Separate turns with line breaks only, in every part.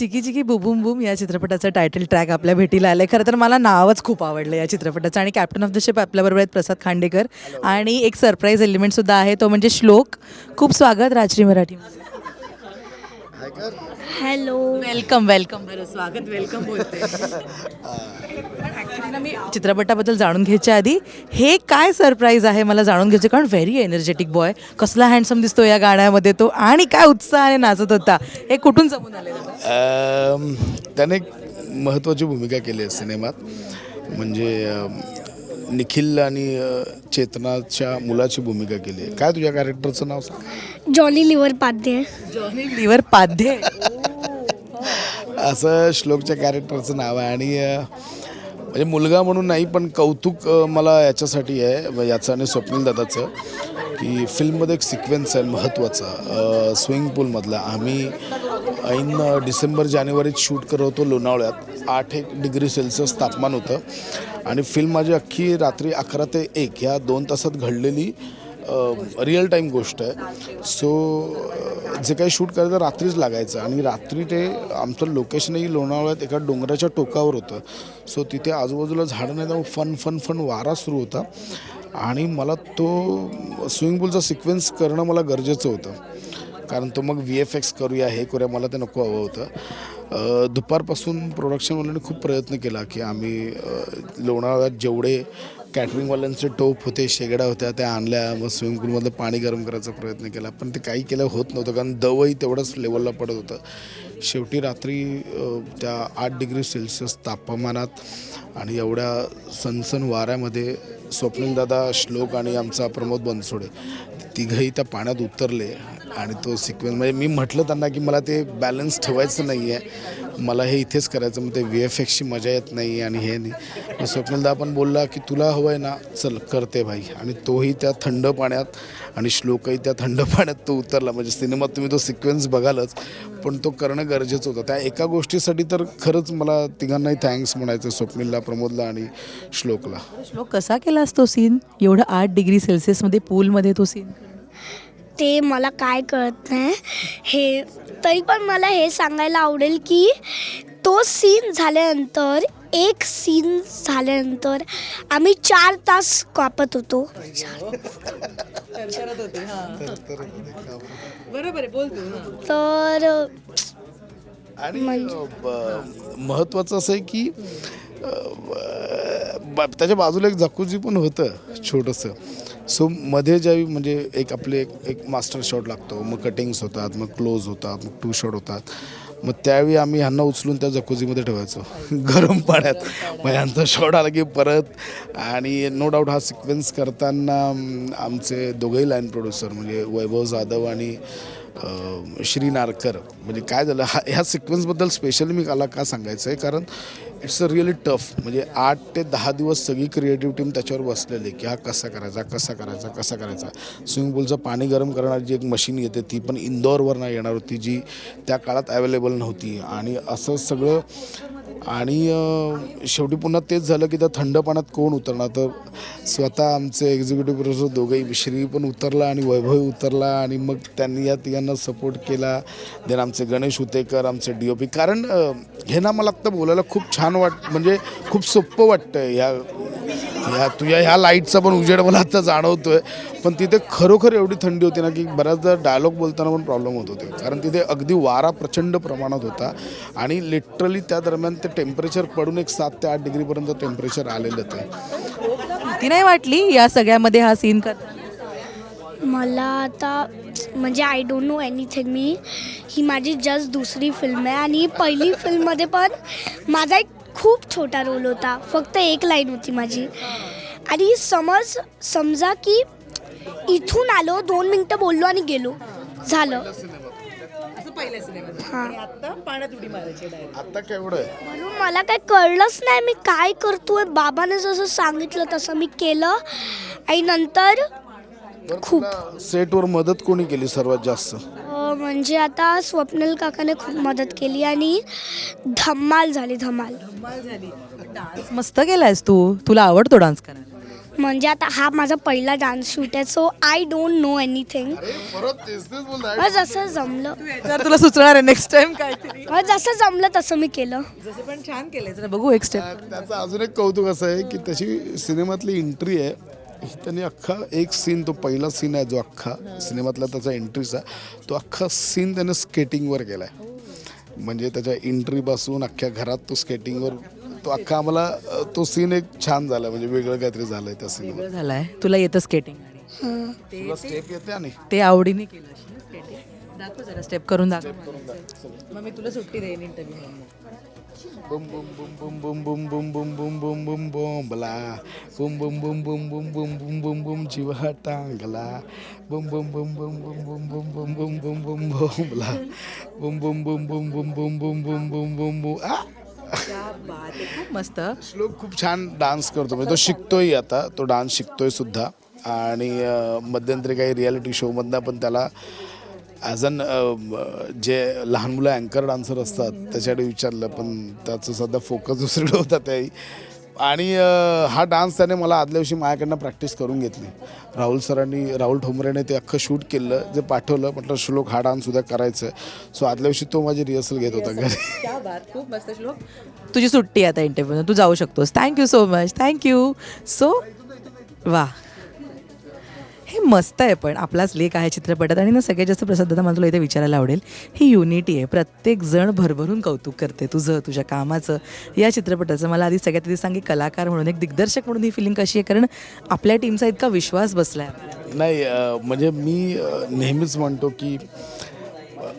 चिकी चिकी बुबुम बुम या चित्रपटाचं title track आपल्या भेटीला आलं खरं तर मला नावच खूप आवडलं या चित्रपटाचं. आणि कॅप्टन ऑफ द शिप आपल्याबरोबर आहेत प्रसाद खांडेकर. आणि एक सरप्राईज एलिमेंटसुद्धा आहे तो म्हणजे श्लोक. खूप स्वागत Rajshri Marathi.
Hello.
Welcome welcome. बरं स्वागत वेलकम बोलते. ॲक्च्युली ना मी चित्रपटाबद्दल जाणून घ्यायच्या आधी हे काय सरप्राईज आहे मला जाणून घ्यायचं? कारण व्हेरी एनर्जेटिक बॉय कसला हँडसम दिसतो या गाण्यामध्ये तो आणि काय उत्साहाने नाचत होता. हे कुठून जमून आले दादा?
अम, त्याने एक महत्त्वाची भूमिका केली आहे सिनेमात. म्हणजे अम, निखिल आणि चेतनाच्या मुलाची भूमिका केली आहे. काय तुझ्या कॅरेक्टरचं नाव सांग?
जॉनी लिव्हर पाध्ये
जॉनी लिव्हर पाध्ये
असं श्लोकच्या कॅरेक्टरचं नाव आहे आणि अ, म्हणजे मुलगा म्हणून नाही पण कौतुक अ, मला याच्यासाठी आहे याचं आणि स्वप्नील दादाचं की फिल्ममध्ये एक सिक्वेन्स आहे महत्त्वाचा. स्विमिंग पूलमधला आम्ही ऐन डिसेंबर जानेवारीत शूट करत होतो लोणावळ्यात. आठ एक डिग्री सेल्सिअस तापमान होतं. आणि फिल्म माझी अख्खी रात्री अकरा ते एक ह्या दोन तासात घडलेली रिअल टाईम गोष्ट आहे. सो जे काही शूट करायचं रात्रीच लागायचं आणि रात्री ते आमचं लोकेशनही लोणावळ्यात एका डोंगराच्या टोकावर होतं. सो तिथे आजूबाजूला झाडं नाही त्यामुळे फन फन फन वारा सुरू होता. आणि मला तो स्विमिंग पूलचा सिक्वेन्स करणं मला गरजेचं होतं. कारण तो मग व्ही एफ एक्स करूया हे करूया मला ते नको हवं होतं. दुपारपासून प्रोडक्शनवाल्यांनी खूप प्रयत्न केला की आम्ही लोणावळ्यात जेवढे कॅटरिंगवाल्यांचे टोप होते शेगड्या होत्या त्या आणल्या मग स्विमिंग पूलमधलं पाणी गरम करायचा प्रयत्न केला. पण ते काही केलं होत नव्हतं कारण दवही तेवढंच लेवलला पडत होतं. शेवटी रात्री त्या आठ डिग्री सेल्सिअस तापमानात आणि एवढ्या सनसन वाऱ्यामध्ये स्वप्नीलदादा श्लोक आणि आमचा प्रमोद बनसोडे तिघही त्या पाण्यात उतरले आणि तो सिक्वेन्स म्हणजे मी म्हटलं त्यांना की मला ते बॅलन्स ठेवायचं नाही आहे मला हे इथेच करायचं मग ते व्ही एफ एक्सची मजा येत नाही आणि हे नाही. मग स्वप्नीलदा पण बोलला की तुला हवं आहे ना चल करते भाई. आणि तोही त्या थंड पाण्यात आणि श्लोकही त्या थंड पाण्यात तो उतरला. म्हणजे सिनेमात तुम्ही तो सिक्वेन्स बघालच पण तो करणं गरजेचं होतं. त्या एका गोष्टीसाठी तर खरंच मला तिघांनाही थँक्स म्हणायचं स्वप्नीलला प्रमोदला आणि श्लोकला.
श्लोक कसा केलास तो सीन एवढं आठ डिग्री सेल्सिअसमध्ये पूलमध्ये तो सीन
ते मला काय कळत नाही. हे तरी पण मला हे सांगायला आवडेल की तो सीन झाल्यानंतर एक सीन झाल्यानंतर आम्ही चार तास कापत होतो.
बरोबर बोलतो
तर
आणि महत्त्वाचं असं आहे की अ, ब- त्याच्या बाजूला एक जकुजी पण होतं छोटंसं. सो मध्ये ज्यावेळी म्हणजे एक आपले एक एक मास्टर शॉट लागतो मग कटिंग्स होतात मग क्लोज होतात मग टू शॉट होतात. मग त्यावेळी आम्ही ह्यांना उचलून त्या जकुजीमध्ये ठेवायचो. गरम पाण्यात. मग ह्यांचा शॉट आला की परत आणि नो डाऊट हा सिक्वेन्स करताना आमचे दोघेही लाईन प्रोड्युसर म्हणजे वैभव जाधव आणि श्री नारकर. म्हणजे काय झालं हा ह्या सिक्वेन्सबद्दल स्पेशली मी मला का सांगायचं आहे कारण इट्स अ रिअली टफ म्हणजे आठ ते दहा दिवस सगळी क्रिएटिव्ह टीम त्याच्यावर बसलेली की हा कसा करायचा कसा करायचा कसा करायचा. स्विमिंग पूलचं पाणी गरम करणारी जी एक मशीन येते ती पण इंदोरवरनं येणार होती जी त्या काळात अवेलेबल नव्हती. आणि असं सगळं आणि शेवटी पुन्हा तेच झालं की त्या थंड कोण उतरणार? तर स्वतः आमचे एक्झिक्युटिव्ह प्रोड्युसर दोघंही श्री पण उतरला आणि वैभव उतरला आणि मग त्यांनी या तिघांना सपोर्ट केला. देन आमचे गणेश उतेकर आमचे डी ओ पी कारण हे ना मला आत्ता बोलायला खूप छान वाट म्हणजे खूप सोपं वाटतं ह्या ह्या तुझ्या ह्या लाईटचा पण उजेड मला आता जाणवतोय. पण तिथे खरोखर एवढी थंडी होती ना की बऱ्याचदा डायलॉग बोलताना पण प्रॉब्लेम होत होते. कारण तिथे अगदी वारा प्रचंड प्रमाणात होता. आणि लिटरली त्या दरम्यान ते टेम्परेचर पडून एक सात ते आठ डिग्रीपर्यंत टेम्परेचर आलेलं ते.
भीती नाही वाटली या सगळ्यामध्ये हा सीन कर
मला आता म्हणजे आय डोंट नो एनिथिंग मी ही माझी जस्ट दुसरी फिल्म आहे. आणि पहिली फिल्ममध्ये पण माझा एक खूप छोटा रोल होता. फक्त एक लाईन होती माझी. आणि समज समजा की इथून आलो दोन मिनटं बोललो आणि गेलो. झालं. हां.
आता केवढं आहे?
म्हणून मला काय कळलंच नाही मी काय करतोय? बाबाने जसं सांगितलं तसं मी केलं. आणि नंतर खूप
सेटवर मदत कोणी केली सर्वात जास्त?
म्हणजे आता स्वप्नील काकाने खूप मदत केली आणि धम्माल झाली धमाल.
डान्स मस्त केलायस तू. तुला आवडतो डान्स करायला?
म्हणजे आता हा माझा पहिला डान्स शूट आहे so I don't know anything. जसं जमलं.
याच्यावर तुला सुचणार आहे नेक्स्ट टाइम काहीतरी.
मग जसं जमलं तसं मी केलं.
जसं पण छान केलंय जरा बघू एक स्टेप
त्या- त्याचं अजून एक कौतुक असं आहे की त्याची सिनेमातली एंट्री आहे त्यांनी अख्खा एक सीन तो पहिला सीन आहे जो अख्खा सिनेमातला त्याचा एंट्रीचा तो अख्खा सीन त्याने स्केटिंगवर केला आहे म्हणजे त्याच्या एंट्रीपासून अख्ख्या घरात तो स्केटिंगवर तो अख्खा आम्हाला तो सीन एक छान झाला. म्हणजे वेगळं काहीतरी झालंय त्या सीनवर
झालाय. तुला येतं स्केटिंग
हं.
तुला स्टेप येते आणि?
ते आवडीने केलं असेल ना skating? दाखव जरा स्टेप करून दाखव. मग मी तुला सुट्टी देईन इंटरव्ह्यू
बुम बुम बुम बुम बुम बुम बुम बुम बुम बुम बुम बुम बला बुम बुम बुम बुम बुम बुम बुम बुम बुम जीव हा टांगला बुम बुम बुम बुम बुम बुम बुम बुम बुम बुम बुम बुम बला बुम बुम बुम बुम बुम बुम बुम बुम बुम बुम बुम आ
खूप मस्त
श्लोक खूप छान डान्स करतो म्हणजे तो शिकतोय आता तो डान्स शिकतोय सुद्धा आणि मध्यंतरी काही रियालिटी शोमधनं पण त्याला ॲज अन जे लहान मुलं अँकर डान्सर असतात त्याच्याकडे विचारलं पण त्याचं सध्या फोकस दुसरीकडे होता त्याही. आणि अं, हा डान्स त्याने मला आदल्या दिवशी माझ्याकडनं प्रॅक्टिस करून घेतली. राहुल सरांनी राहुल ठोंबरेने ते अख्खं शूट केलं जे पाठवलं म्हटलं श्लोक हा डान्स उद्या करायचं. सो आदल्या दिवशी तो माझी रिहर्सल घेत होता घरी.
क्या बात खूप मस्त श्लोक. तुझी सुट्टी आहे आता इंटरव्ह्यू तू जाऊ शकतोस. Thank you so much thank you so वा हे मस्त आहे पण. आपलाच लेख आहे चित्रपटात आणि ना सगळ्यात जास्त प्रसाद मला तुला इथे विचारायला आवडेल. ही युनिटी आहे. प्रत्येक जण भरभरून कौतुक करते तुझं तुझ्या कामाचं. या चित्रपटाचं मला आधी सगळ्यात आधी सांग की कलाकार म्हणून एक दिग्दर्शक म्हणून ही फिलिंग कशी आहे? कारण आपल्या टीमचा इतका विश्वास बसला आहे
नाही म्हणजे मी नेहमीच म्हणतो की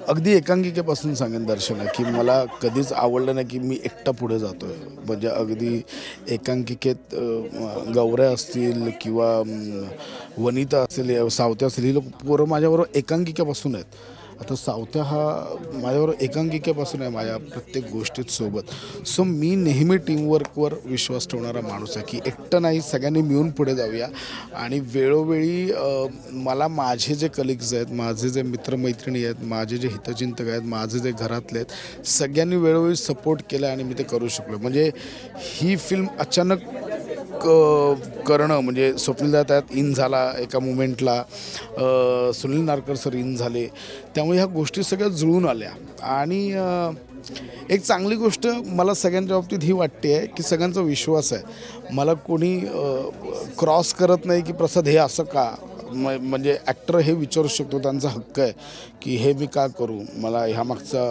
अगदी एकांकिकेपासून सांगेन दर्शना की मला कधीच आवडलं नाही की मी एकटा पुढे जातो आहे म्हणजे अगदी एकांकिकेत गौऱ्या असतील किंवा वनिता असेल सावत्या असतील ही लोक पोरं माझ्याबरोबर एकांकिकेपासून आहेत. आता सावत्या हा माझ्याबरोबर एकांकिकेपासून आहे माझ्या प्रत्येक गोष्टीत सोबत. सो मी नेहमी टीमवर्कवर विश्वास ठेवणारा माणूस आहे की एकटं नाही सगळ्यांनी मिळून पुढे जाऊया. आणि वेळोवेळी मला माझे जे कलिग्ज आहेत माझे जे मित्रमैत्रिणी आहेत माझे जे हितचिंतक आहेत माझे जे घरातले आहेत सगळ्यांनी वेळोवेळी सपोर्ट केला आणि मी ते करू शकलो म्हणजे ही फिल्म अचानक करणं म्हणजे स्वप्नीलदा त्यात इन झाला एका मुमेंटला. सुनील नारकर सर इन झाले. त्यामुळे ह्या गोष्टी सगळ्या जुळून आल्या. आणि एक चांगली गोष्ट मला सगळ्यांच्या बाबतीत ही वाटते आहे की सगळ्यांचा विश्वास आहे. मला कोणी क्रॉस करत नाही की प्रसाद हे असं का? म म्हणजे ॲक्टर हे विचारू शकतो त्यांचा हक्क आहे की हे मी का करू? मला ह्या मागचा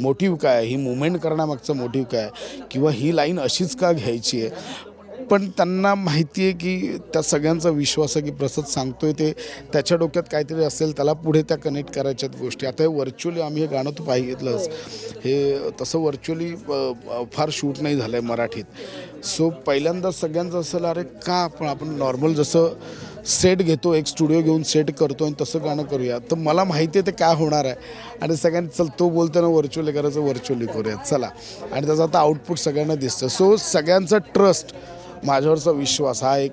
मोटिव्ह काय आहे? ही मुवमेंट करण्यामागचा मोटिव्ह काय आहे? किंवा ही लाईन अशीच का घ्यायची आहे? पण त्यांना माहिती आहे की त्या सगळ्यांचा विश्वास आहे की प्रसाद सांगतोय ते. त्याच्या डोक्यात काहीतरी असेल त्याला पुढे त्या कनेक्ट करायच्यात गोष्टी. आता हे व्हर्च्युअली आम्ही हे गाणं तू पाहितलंच हे तसं व्हर्च्युअली फार शूट नाही झालं आहे मराठीत. सो पहिल्यांदा सगळ्यांचं असेल अरे का पण आपण नॉर्मल जसं सेट घेतो एक स्टुडिओ घेऊन सेट करतो आणि तसं गाणं करूया. तर मला माहिती आहे ते काय होणार आहे. आणि सगळ्यांनी चल तो बोलताना व्हर्च्युअली करायचं व्हर्च्युअली करूया. चला. आणि त्याचं आता आउटपुट सगळ्यांना दिसतं. सो सगळ्यांचा ट्रस्ट माझ्यावरचा विश्वास हा एक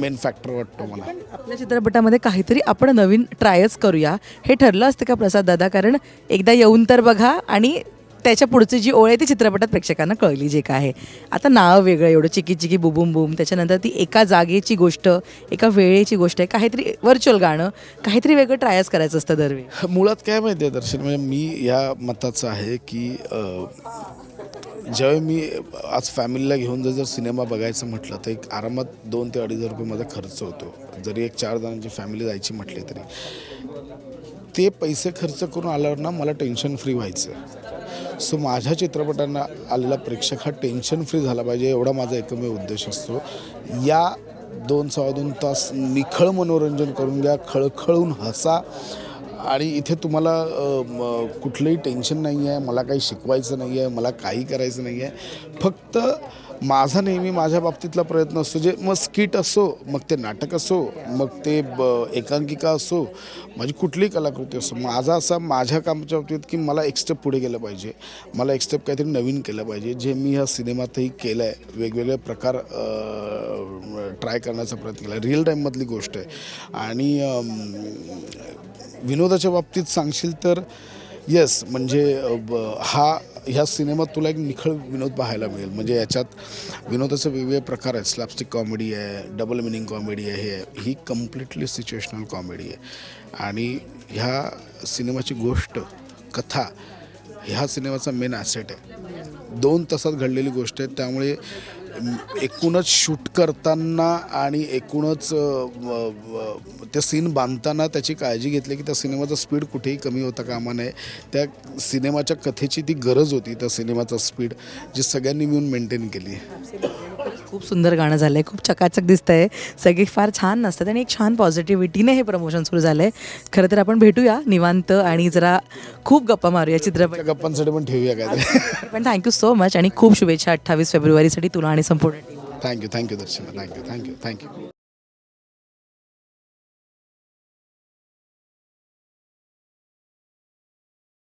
मेन फॅक्टर वाटतो मला.
आपल्या चित्रपटामध्ये काहीतरी आपण नवीन ट्रायच करूया. हे ठरलं असतं का प्रसाद दादा? कारण एकदा येऊन तर बघा आणि त्याच्या पुढची जी ओळ आहे ती चित्रपटात प्रेक्षकांना कळली जे काय आहे. आता नाव वेगळं एवढं चिकी चिकी बुबुम बुम. त्याच्यानंतर ती एका जागेची गोष्ट एका वेळेची गोष्ट आहे. काहीतरी व्हर्च्युअल गाणं काहीतरी वेगळं ट्रायच करायचं असतं दरवेळी.
मुळात काय माहिती आहे दर्शन? म्हणजे मी या मताचं आहे की ज्यावेळी मी आज फॅमिलीला घेऊन जर जर सिनेमा बघायचं म्हटलं तर एक आरामात दोन ते अडीच हजार रुपये माझा खर्च होतो. जरी एक चार जणांची फॅमिली जायची म्हटली तरी. ते पैसे खर्च करून आल्यावर ना मला टेन्शन फ्री व्हायचं. सो माझ्या चित्रपटांना आलेला प्रेक्षक हा टेन्शन फ्री झाला पाहिजे एवढा माझा एकमेव उद्देश असतो. या दोन सव्वा दोन तास निखळ मनोरंजन करून घ्या खळखळून हसा. आणि इथे तुम्हाला कुठलंही टेन्शन नाही आहे मला काही शिकवायचं नाही आहे मला काही करायचं नाही आहे. फक्त माझा नेहमी माझ्या बाबतीतला प्रयत्न असतो जे मग स्किट असो मग ते नाटक असो मग ते ब एकांकिका असो माझी कुठलीही कलाकृती असो माझा असा माझ्या कामाच्या बाबतीत की मला एक स्टेप पुढे गेलं पाहिजे. मला एक स्टेप काहीतरी नवीन केलं पाहिजे. जे मी ह्या सिनेमातही केलं आहे वेगवेगळे प्रकार ट्राय करण्याचा प्रयत्न केला रिअल टाईममधली गोष्ट आहे. आणि विनोदाच्या बाबतीत सांगशील तर येस म्हणजे ब- हा ह्या सिनेमात तुला एक निखळ विनोद पाहायला मिळेल. म्हणजे याच्यात विनोदाचे वेगवेगळे प्रकार आहेत. स्लॅपस्टिक कॉमेडी आहे डबल मिनिंग कॉमेडी आहे हे ही कम्प्लिटली सिच्युएशनल कॉमेडी आहे. आणि ह्या सिनेमाची गोष्ट कथा ह्या सिनेमाचा मेन ॲसेट आहे. दोन तासात घडलेली गोष्ट आहे. त्यामुळे एकूणच शूट करताना आणि एकूणच त्या सीन बांधताना त्याची काळजी घेतली की त्या सिनेमाचा स्पीड कुठेही कमी होता कामा नये. त्या सिनेमाच्या कथेची ती गरज होती त्या सिनेमाचा स्पीड जी सगळ्यांनी मिळून मेंटेन केली.
खूप सुंदर गाणं झालं आहे खूप चकाचक दिसतं आहे सगळे फार छान नसतात आणि एक छान पॉझिटिव्हिटीने हे प्रमोशन सुरू झालं आहे खरं तर आपण भेटूया निवांत आणि जरा खूप गप्पा मारूया चित्रपट.
गप्पांसाठी पण ठेवूया काहीतरी
पण थँक्यू सो मच आणि खूप शुभेच्छा अठ्ठावीस फेब्रुवारीसाठी तुला आणि संपूर्ण
thank you thank you Darshana. Thank you thank you thank you